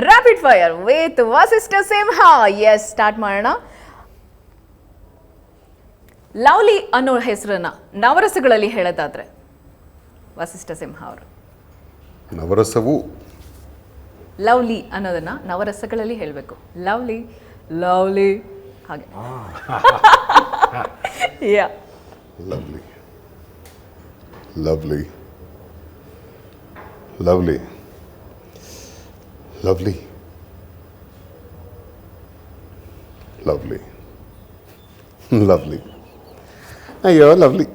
Rapid fire with Vasishta Simha yes start ಮಾಡೋಣ. Lovely ಅನ್ನೋ ಹೆಸರನ್ನ ನವರಸಗಳಲ್ಲಿ ಹೇಳೋದಾದ್ರೆ ವಸಿಷ್ಠ ಸಿಂಹ ಅವರು. ನವರಸವು? ಲವ್ಲಿ ಅನ್ನೋದನ್ನ ನವರಸಗಳಲ್ಲಿ ಹೇಳಬೇಕು. ಲವ್ಲಿ ಲವ್ಲಿ ಹಾಗೆ. Yeah lovely. Lovely. Lovely. Lovely lovely lovely you're lovely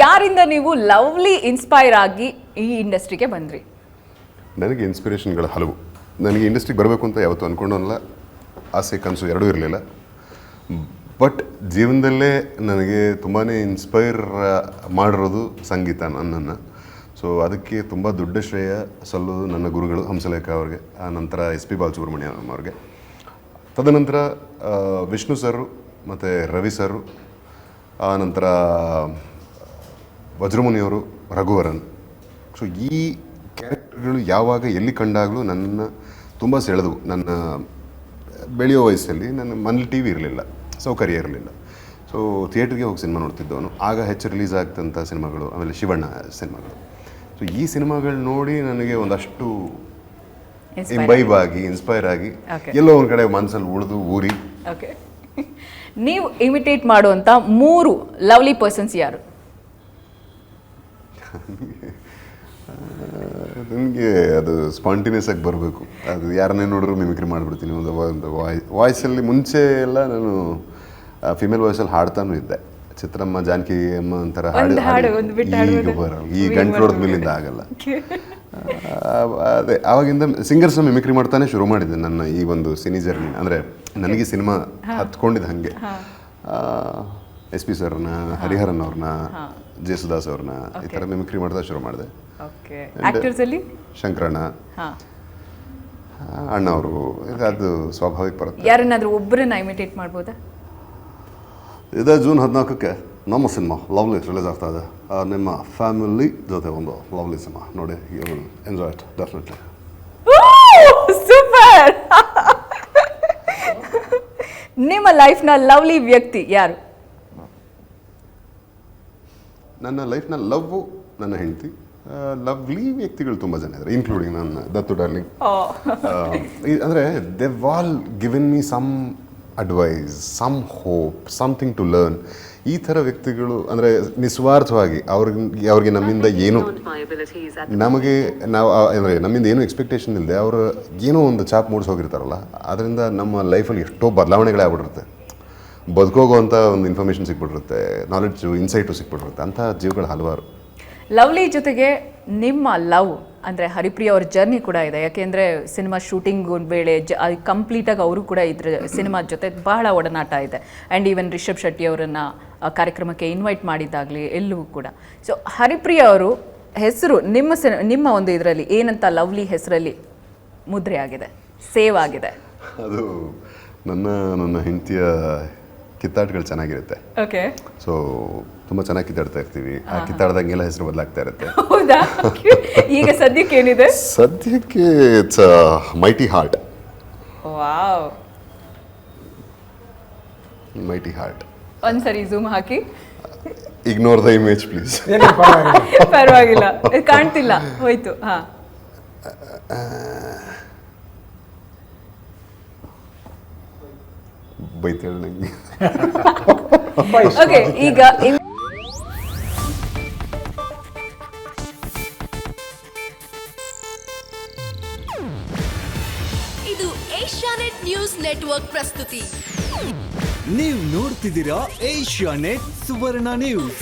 ಯಾರಿಂದ ನೀವು ಲವ್ಲಿ ಇನ್ಸ್ಪೈರ್ ಆಗಿ ಈ ಇಂಡಸ್ಟ್ರಿಗೆ ಬಂದ್ರಿ? ನನಗೆ ಇನ್ಸ್ಪಿರೇಷನ್ಗಳು ಹಲವು. ನನಗೆ ಇಂಡಸ್ಟ್ರಿಗೆ ಬರಬೇಕು ಅಂತ ಯಾವತ್ತೂ ಅಂದ್ಕೊಂಡಲ್ಲ ಆಸೆ ಕನಸು ಎರಡೂ ಇರಲಿಲ್ಲ. ಬಟ್ ಜೀವನದಲ್ಲೇ ನನಗೆ ತುಂಬಾ ಇನ್ಸ್ಪೈರ್ ಮಾಡಿರೋದು ಸಂಗೀತ ನನ್ನನ್ನು. ಸೊ ಅದಕ್ಕೆ ತುಂಬ ದೊಡ್ಡ ಶ್ರೇಯ ಸಲ್ಲೋದು ನನ್ನ ಗುರುಗಳು ಹಂಸಲೇಖ ಅವ್ರಿಗೆ, ಆ, ನಂತರ ಎಸ್ ಪಿ ಬಾಲಸುಬ್ರಹ್ಮಣ್ಯಂ ಅವ್ರಿಗೆ. ತದನಂತರ ವಿಷ್ಣು ಸರು ಮತ್ತು ರವಿ ಸರು ಆ, ನಂತರ ವಜ್ರಮುನಿಯವರು ರಘುವರನ್. ಸೊ ಈ ಕ್ಯಾರೆಕ್ಟರ್ಗಳು ಯಾವಾಗ ಎಲ್ಲಿ ಕಂಡಾಗಲೂ ನನ್ನ ತುಂಬ ಸೆಳೆದವು. ನನ್ನ, ಬೆಳೆಯೋ ವಯಸ್ಸಲ್ಲಿ ನನ್ನ ಮನೇಲಿ ಟಿ ವಿ ಇರಲಿಲ್ಲ. ಸೌಕರ್ಯ ಇರಲಿಲ್ಲ. ಸೊ ಥಿಯೇಟ್ರಿಗೆ ಹೋಗಿ ಸಿನಿಮಾ ನೋಡ್ತಿದ್ದವನು. ಆಗ ಹೆಚ್ಚು ರಿಲೀಸ್ ಆಗ್ತಂಥ ಸಿನಿಮಾಗಳು ಆಮೇಲೆ ಶಿವಣ್ಣ ಸಿನಿಮಾಗಳು ಸೊ ಈ ಸಿನಿಮಾಗಳು ನೋಡಿ ನನಗೆ ಒಂದಷ್ಟು ಇಂಬೈಬ್ ಆಗಿ ಇನ್ಸ್ಪೈರ್ ಆಗಿ. ಎಲ್ಲೋ ಒಂದು ಕಡೆ ಮನಸ್ಸಲ್ಲಿ ಉಳಿದು ಊರಿ. ಓಕೆ ನೀವು ಇಮಿಟೇಟ್ ಮಾಡುವಂಥ ಮೂರು ಲವ್ಲಿ ಪರ್ಸನ್ಸ್ ಯಾರು? ನನಗೆ ಅದು ಸ್ಪಾಂಟಿನಿಯಸ್ ಆಗಿ ಬರಬೇಕು. ಅದು ಯಾರನ್ನೇ ನೋಡಿದ್ರು ಮಿಮಿಕ್ರಿ ಮಾಡಿಬಿಡ್ತೀನಿ ಒಂದು ಒಂದು ವಾಯ್ ವಾಯ್ಸಲ್ಲಿ ಮುಂಚೆ ಎಲ್ಲ ನಾನು ಫಿಮೇಲ್ ವಾಯ್ಸಲ್ಲಿ ಹಾಡ್ತಾನೂ ಇದ್ದೆ. ಚಿತ್ರಮ್ಮ ಜಾನಕಿ ಅಮ್ಮ ಒಂಥರ ಹಾಡು, ಈಗ. ಬರಲ್ಲ. ಈ ಈಗ ಗಂಟು ಹೊಡೆದ ಬರೋದು. ಮೇಲಿಂದ ಆಗಲ್ಲ. ಅದೇ ಆವಾಗಿಂದ ಸಿಂಗರ್ಸ್ನ ಮಿಮಿಕ್ರಿ ಮಾಡ್ತಾನೆ ಶುರು ಮಾಡಿದ್ದೆ ನನ್ನ ಈ ಒಂದು ಸಿನಿ ಜರ್ನಿ ಅಂದರೆ ನನಗೆ ಸಿನಿಮಾ ಹತ್ಕೊಂಡಿದ್ದು ಹಾಗೆ. ಎಸ್ ಪಿ ಸರ್ನ ಹರಿಹರನ್ ಅವ್ರನ್ನ ಜೇಸುದಾಸ್ ಅವ್ರನ್ನ ಈ ಥರ ಮಿಮಿಕ್ರಿ ಮಾಡ್ತಾ ಶುರು ಮಾಡಿದೆ. ಓಕೆ ಆಕ್ಟರ್ಸ್ ಅಲ್ಲಿ? ಶಂಕರಣ್ಣ. ಅಣ್ಣವರು ಅದು ಸ್ವಾಭಾವಿಕ ಬರುತ್ತೆ. ಯಾರನ್ನಾದ್ರೂ ಒಬ್ಬರನ್ನ ಇಮಿಟೇಟ್ ಮಾಡ್ಬೋದಾ? ಇದೆ ಜೂನ್ ಹದಿನಾಲ್ಕಕ್ಕೆ ನಮ್ಮ ಸಿನಿಮಾ ಲವ್ಲಿ ರಿಲೀಸ್ ಆಗ್ತಾ ಇದೆ. ನಿಮ್ಮ ಫ್ಯಾಮಿಲಿ ಜೊತೆ ಒಂದು ಲವ್ಲಿ ಸಿನಿಮಾ. ನೋಡಿ you will enjoy it definitely super ನಿಮ್ಮ ಲೈಫ್ನ ಲವ್ಲಿ ವ್ಯಕ್ತಿ ಯಾರು? ನನ್ನ ಲೈಫ್ನ ಲವ್ ನನ್ನ ಹೆಂಡತಿ ಲವ್ಲಿ ವ್ಯಕ್ತಿಗಳು ತುಂಬ ಜನ ಇದ್ದಾರೆ ಇನ್ಕ್ಲೂಡಿಂಗ್ ನನ್ನ ದತ್ತು ಡಾರ್ಲಿಂಗ್. ಅಂದರೆ they all giving me some advice some hope something to learn ಈ ಥರ ವ್ಯಕ್ತಿಗಳು ಅಂದರೆ ನಿಸ್ವಾರ್ಥವಾಗಿ ಅವ್ರಿಗೆ ಅವ್ರಿಗೆ ನಮ್ಮಿಂದ ಏನು ನಮಗೆ ನಾವು ಅಂದರೆ ನಮ್ಮಿಂದ ಏನು ಎಕ್ಸ್ಪೆಕ್ಟೇಷನ್ ಇಲ್ಲದೆ ಅವರು ಏನೋ ಒಂದು ಚಾಪ್ ಮೂಡಿಸೋಗಿರ್ತಾರಲ್ಲ ಅದರಿಂದ ನಮ್ಮ ಲೈಫಲ್ಲಿ ಎಷ್ಟೋ ಬದಲಾವಣೆಗಳೇ ಆಗ್ಬಿಟ್ಟಿರುತ್ತೆ. ಬದುಕೋಗುವಂಥ ಒಂದು ಇನ್ಫಾರ್ಮೇಷನ್ ಸಿಕ್ಬಿಟ್ಟಿರುತ್ತೆ ನಾಲೆಡ್ಜು ಇನ್ಸೈಟು ಸಿಕ್ಬಿಟ್ಟಿರುತ್ತೆ ಅಂತ ಜೀವಗಳು ಹಲವಾರು. ಲವ್ಲಿ ಜೊತೆಗೆ ನಿಮ್ಮ ಲವ್ ಅಂದರೆ ಹರಿಪ್ರಿಯ ಅವ್ರ ಜರ್ನಿ ಕೂಡ ಇದೆ. ಯಾಕೆಂದರೆ ಸಿನಿಮಾ ಶೂಟಿಂಗ್ ವೇಳೆ ಜ ಕಂಪ್ಲೀಟಾಗಿ ಅವರು ಕೂಡ ಇದ್ರ ಸಿನಿಮಾ ಜೊತೆ ಬಹಳ ಒಡನಾಟ ಇದೆ. ಆ್ಯಂಡ್ ಈವನ್ ರಿಷಬ್ ಶೆಟ್ಟಿ ಅವರನ್ನು ಕಾರ್ಯಕ್ರಮಕ್ಕೆ ಇನ್ವೈಟ್ ಮಾಡಿದ್ದಾಗಲಿ ಎಲ್ಲವೂ ಕೂಡ. ಸೊ ಹರಿಪ್ರಿಯ ಅವರು ಹೆಸರು ನಿಮ್ಮ ಸಿನ ನಿಮ್ಮ ಒಂದು ಇದರಲ್ಲಿ ಏನಂತ ಲವ್ಲಿ ಹೆಸರಲ್ಲಿ ಮುದ್ರೆ ಆಗಿದೆ ಸೇವ್ ಆಗಿದೆ? ಅದು ನನ್ನ ನನ್ನ ಹೆಂಡತಿಯ ಕಿತ್ತಾಟಗಳು ಚೆನ್ನಾಗಿರುತ್ತೆ. ಓಕೆ ಸೊ ತುಂಬ ಚೆನ್ನಾಗಿ ಕಿತ್ತಾಡ್ತಾ ಇರ್ತೀವಿ. ಆ ಕಿತ್ತಾಡ್ದಂಗೆಲ್ಲ ಹೆಸರು ಬದಲಾಗ್ತಾ ಇರುತ್ತೆ. ಹೌದಾ? ಈಗ ಸದ್ಯಕ್ಕೆ ಏನಿದೆ? ಸದ್ಯಕ್ಕೆ it's mighty heart wow mighty heart ಒಂದ್ಸರಿ ಝೂಮ್ ಹಾಕಿ. ಇಗ್ನೋರ್ ದ ಇಮೇಜ್ ಪ್ಲೀಸ್ ಪರವಾಗಿಲ್ಲ. ಕಾಣ್ತಿಲ್ಲ. ಹೋಯ್ತು. ಹಾ. ಬೈತೇಳಿ ನಂಗೆ. ಓಕೆ ಈಗ ಇದು ಏಷ್ಯಾನೆಟ್ ನ್ಯೂಸ್ ನೆಟ್ವರ್ಕ್ ಪ್ರಸ್ತುತಿ. ನೀವು ನೋಡ್ತಿದ್ದೀರಾ ಏಷ್ಯಾ ನೆಟ್ ಸುವರ್ಣ ನ್ಯೂಸ್.